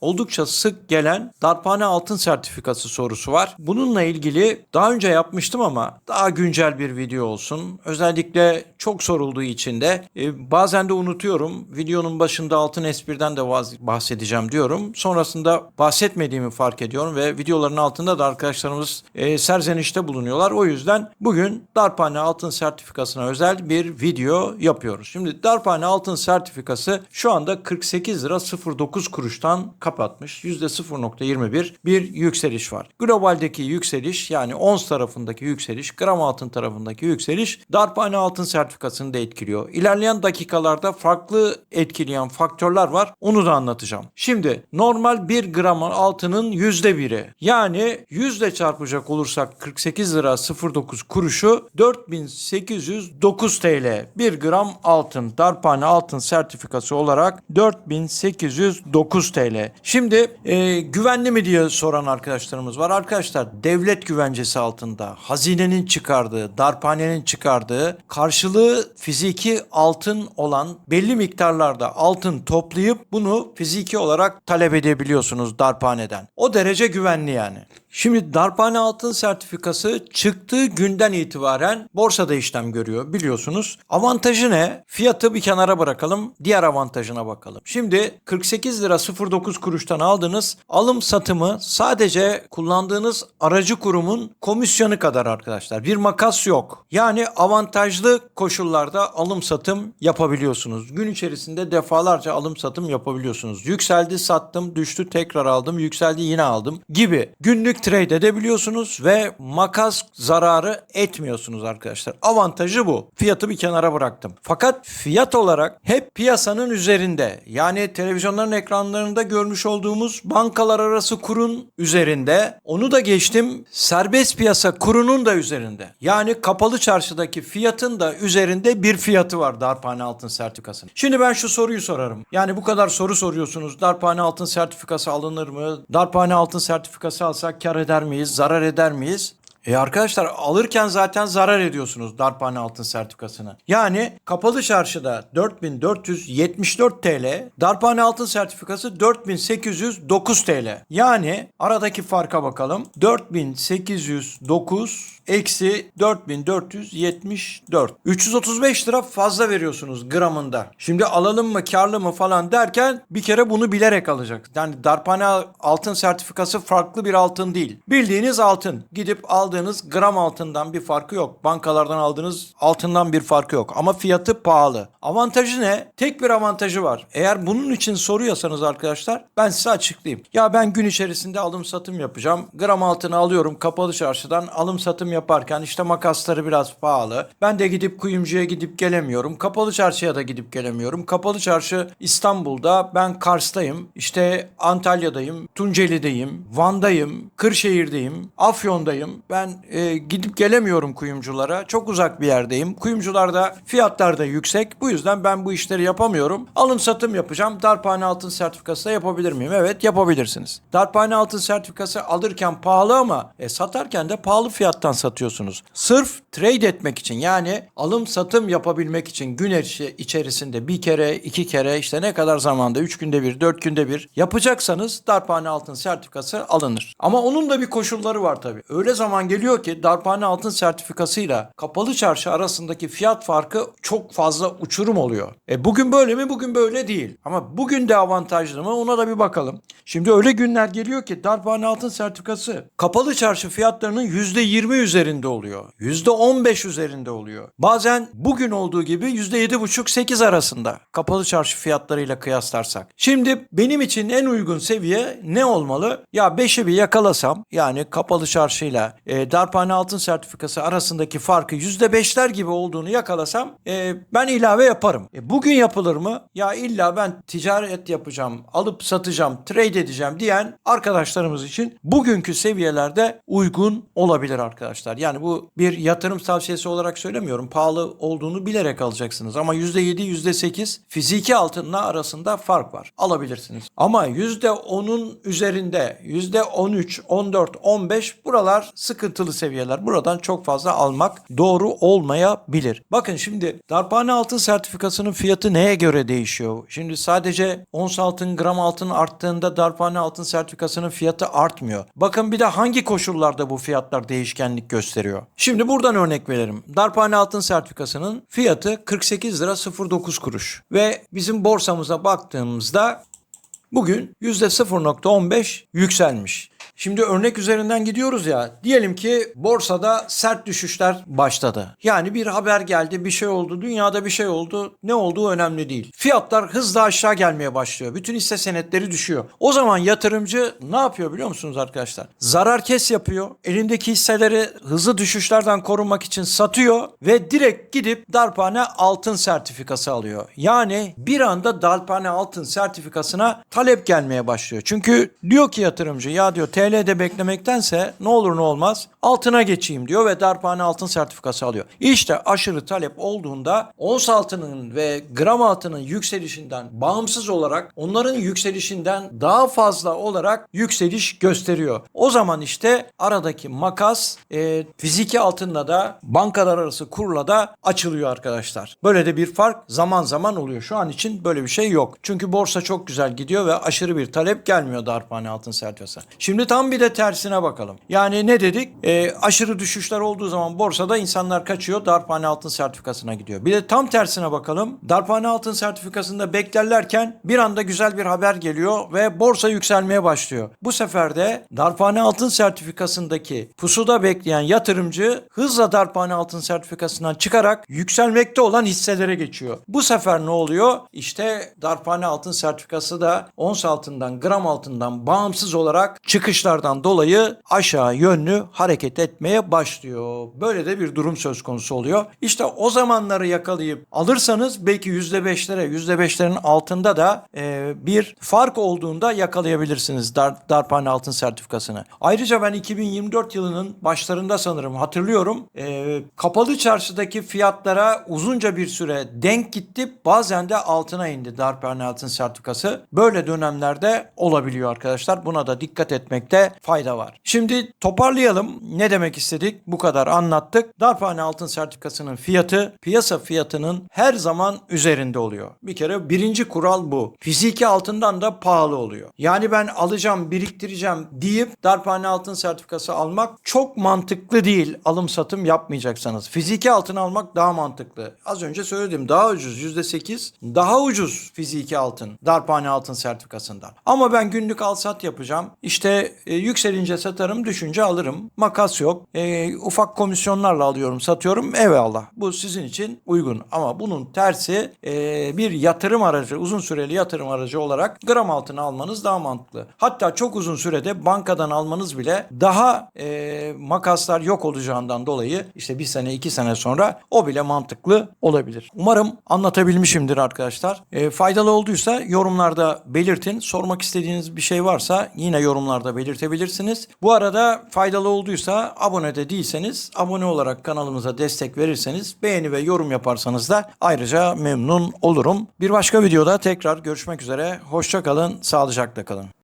oldukça sık gelen darphane altın sertifikası sorusu var. Bununla ilgili daha önce yapmıştım ama daha güncel bir video olsun. Özellikle çok sorulduğu için de e, bazen de unutuyorum. Videonun başında altın espriden de bahsedeceğim diyorum. Sonrasında bahsetmediğimi fark ediyorum ve videoların altında da arkadaşlarımız e, serzenişte bulunuyorlar. O yüzden bugün darphane altın sertifikasına özel bir video yapıyoruz. Şimdi darphane altın sertifikası şu anda 48 lira 09 kuruştan kapatmış. %0.21 bir yükseliş var. Globaldeki yükseliş yani ons tarafındaki yükseliş, gram altın tarafındaki yükseliş darphane altın sertifikasını da etkiliyor. İlerleyen dakikalarda farklı etkileyen faktörler var. Onu da anlatacağım. Şimdi normal 1 gram altının %1'i yani yüzle çarpacak olursak 48 lira 09 kuruşu 4809 TL. 1 gram altın darphane altın sertifikası olarak 4809 TL. Şimdi e, güvenli mi diye soran arkadaşlarımız var. Arkadaşlar devlet güvencesi altında hazinenin çıkardığı, darphanenin çıkardığı karşılığı fiziki altın olan belli miktarlarda altın toplayıp bunu fiziki olarak talep edebiliyorsunuz darphaneden. O derece güvenli yani. Şimdi darphane altın sertifikası çıktığı günden itibaren borsada işlem görüyor biliyorsunuz. Avantajı ne? Fiyatı bir kenara bırakalım. Diğer avantajına bakalım. Şimdi 48 lira 09 kuruştan aldığınız alım satımı sadece kullandığınız aracı kurumun komisyonu kadar arkadaşlar. Bir makas yok. Yani avantajlı koşullarda alım satım yapabiliyorsunuz. Gün içerisinde defalarca alım satım yapabiliyorsunuz. Yükseldi sattım, düştü tekrar aldım, yükseldi yine aldım gibi. Günlük trade edebiliyorsunuz ve makas zararı etmiyorsunuz arkadaşlar. Avantajı bu. Fiyatı bir kenara bıraktım. Fakat fiyat olarak hep piyasanın üzerinde. Yani televizyonların ekranlarında görmüş olduğumuz bankalar arası kurun üzerinde. Onu da geçtim. Serbest piyasa kurunun da üzerinde. Yani kapalı çarşıdaki fiyatın da üzerinde bir fiyatı var darphane altın sertifikasının. Şimdi ben şu soruyu sorarım. Yani bu kadar soru soruyorsunuz. Darphane altın sertifikası alınır mı? Darphane altın sertifikası alsak kar eder miyiz? Zarar eder miyiz? E arkadaşlar alırken zaten zarar ediyorsunuz darphane altın sertifikasını. Yani kapalı çarşıda 4474 TL, darphane altın sertifikası 4809 TL. Yani aradaki farka bakalım. 4809 eksi 4474. 335 lira fazla veriyorsunuz gramında. Şimdi alalım mı karlı mı falan derken bir kere bunu bilerek alacak. Yani darphane altın sertifikası farklı bir altın değil. Bildiğiniz altın. Gidip aldığınız gram altından bir farkı yok. Bankalardan aldığınız altından bir farkı yok. Ama fiyatı pahalı. Avantajı ne? Tek bir avantajı var. Eğer bunun için soruyorsanız arkadaşlar ben size açıklayayım. Ya ben gün içerisinde alım satım yapacağım. Gram altını alıyorum kapalı çarşıdan alım satım yaparken işte makasları biraz pahalı. Ben de gidip kuyumcuya gidip gelemiyorum. Kapalı çarşıya da gidip gelemiyorum. Kapalı çarşı İstanbul'da ben Kars'tayım. İşte Antalya'dayım. Tunceli'deyim. Van'dayım. Kırşehir'deyim. Afyon'dayım. Ben e, gidip gelemiyorum kuyumculara. Çok uzak bir yerdeyim. Kuyumcularda fiyatlar da yüksek. Bu yüzden ben bu işleri yapamıyorum. Alım satım yapacağım. Darphane altın sertifikası da yapabilir miyim? Evet yapabilirsiniz. Darphane altın sertifikası alırken pahalı ama e, satarken de pahalı fiyattan satıyorsunuz. Sırf trade etmek için yani alım satım yapabilmek için gün içerisinde bir kere, iki kere işte ne kadar zamanda, üç günde bir, dört günde bir yapacaksanız darphane altın sertifikası alınır. Ama onun da bir koşulları var tabii. Öyle zaman geliyor ki darphane altın sertifikasıyla kapalı çarşı arasındaki fiyat farkı çok fazla uçurum oluyor. E bugün böyle mi? Bugün böyle değil. Ama bugün de avantajlı mı? Ona da bir bakalım. Şimdi öyle günler geliyor ki darphane altın sertifikası kapalı çarşı fiyatlarının %20 üzerinde oluyor. %15 üzerinde oluyor. Bazen bugün olduğu gibi %7,5-8 arasında kapalı çarşı fiyatlarıyla kıyaslarsak. Şimdi benim için en uygun seviye ne olmalı? Ya 5'i bir yakalasam yani kapalı çarşıyla e, darphane altın sertifikası arasındaki farkı %5'ler gibi olduğunu yakalasam e, ben ilave yaparım. E, bugün yapılır mı? Ya illa ben ticaret yapacağım, alıp satacağım, trade edeceğim diyen arkadaşlarımız için bugünkü seviyelerde uygun olabilir arkadaşlar. Yani bu bir yatırım tavsiyesi olarak söylemiyorum. Pahalı olduğunu bilerek alacaksınız ama %7, %8 fiziki altınla arasında fark var. Alabilirsiniz. Ama %10'un üzerinde %13, 14, 15 buralar sıkıntı sıkıntılı seviyeler. Buradan çok fazla almak doğru olmayabilir. Bakın şimdi darphane altın sertifikasının fiyatı neye göre değişiyor? Şimdi sadece ons altın, gram altın arttığında darphane altın sertifikasının fiyatı artmıyor. Bakın bir de hangi koşullarda bu fiyatlar değişkenlik gösteriyor? Şimdi buradan örnek verelim. Darphane altın sertifikasının fiyatı 48 lira 09 kuruş ve bizim borsamıza baktığımızda bugün %0.15 yükselmiş. Şimdi örnek üzerinden gidiyoruz ya. Diyelim ki borsada sert düşüşler başladı. Yani bir haber geldi, bir şey oldu, dünyada bir şey oldu. Ne olduğu önemli değil. Fiyatlar hızla aşağı gelmeye başlıyor. Bütün hisse senetleri düşüyor. O zaman yatırımcı ne yapıyor biliyor musunuz arkadaşlar? Zarar kes yapıyor. Elindeki hisseleri hızlı düşüşlerden korunmak için satıyor ve direkt gidip darphane altın sertifikası alıyor. Yani bir anda darphane altın sertifikasına talep gelmeye başlıyor. Çünkü diyor ki yatırımcı ya diyor TL'de beklemektense ne olur ne olmaz altına geçeyim diyor ve darphane altın sertifikası alıyor. İşte aşırı talep olduğunda ons altının ve gram altının yükselişinden bağımsız olarak onların yükselişinden daha fazla olarak yükseliş gösteriyor. O zaman işte aradaki makas e, fiziki altınla da bankalar arası kurla da açılıyor arkadaşlar. Böyle de bir fark zaman zaman oluyor. Şu an için böyle bir şey yok. Çünkü borsa çok güzel gidiyor ve aşırı bir talep gelmiyor darphane altın sertifikası. Şimdi tam bir de tersine bakalım. Yani ne dedik? E, aşırı düşüşler olduğu zaman borsada insanlar kaçıyor darphane altın sertifikasına gidiyor. Bir de tam tersine bakalım. Darphane altın sertifikasında beklerlerken bir anda güzel bir haber geliyor ve borsa yükselmeye başlıyor. Bu sefer de darphane altın sertifikasındaki pusuda bekleyen yatırımcı hızla darphane altın sertifikasından çıkarak yükselmekte olan hisselere geçiyor. Bu sefer ne oluyor? İşte darphane altın sertifikası da ons altından gram altından bağımsız olarak çıkışlardan dolayı aşağı yönlü hareket etmeye başlıyor. Böyle de bir durum söz konusu oluyor. İşte o zamanları yakalayıp alırsanız belki %5'lere %5'lerin altında da e, bir fark olduğunda yakalayabilirsiniz dar, darphane altın sertifikasını. Ayrıca ben 2024 yılının başlarında sanırım hatırlıyorum e, kapalı çarşıdaki fiyatlara uzunca bir süre denk gitti. Bazen de altına indi darphane altın sertifikası. Böyle dönemlerde olabiliyor arkadaşlar. Buna da dikkat etmekte fayda var. Şimdi toparlayalım. Ne demek istedik? Bu kadar anlattık. Darphane altın sertifikasının fiyatı piyasa fiyatının her zaman üzerinde oluyor. Bir kere birinci kural bu. Fiziki altından da pahalı oluyor. Yani ben alacağım, biriktireceğim deyip darphane altın sertifikası almak çok mantıklı değil. Alım satım yapmayacaksanız. Fiziki altın almak daha mantıklı. Az önce söyledim daha ucuz %8 daha ucuz fiziki altın darphane altın sertifikasından. Ama ben günlük al sat yapacağım. İşte e, yükselince satarım, düşünce alırım. Makas yok. E, ufak komisyonlarla alıyorum, satıyorum. Eyvallah. Bu sizin için uygun. Ama bunun tersi e, bir yatırım aracı, uzun süreli yatırım aracı olarak gram altını almanız daha mantıklı. Hatta çok uzun sürede bankadan almanız bile daha e, makaslar yok olacağından dolayı işte bir sene iki sene sonra o bile mantıklı olabilir. Umarım anlatabilmişimdir arkadaşlar. E, faydalı olduysa yorumlarda belirtin. Sormak istediğiniz bir şey varsa yine yorumlarda belirtebilirsiniz. Bu arada faydalı olduysa abone de değilseniz abone olarak kanalımıza destek verirseniz beğeni ve yorum yaparsanız da ayrıca memnun olurum. Bir başka videoda tekrar görüşmek üzere. Hoşça kalın, sağlıcakla kalın.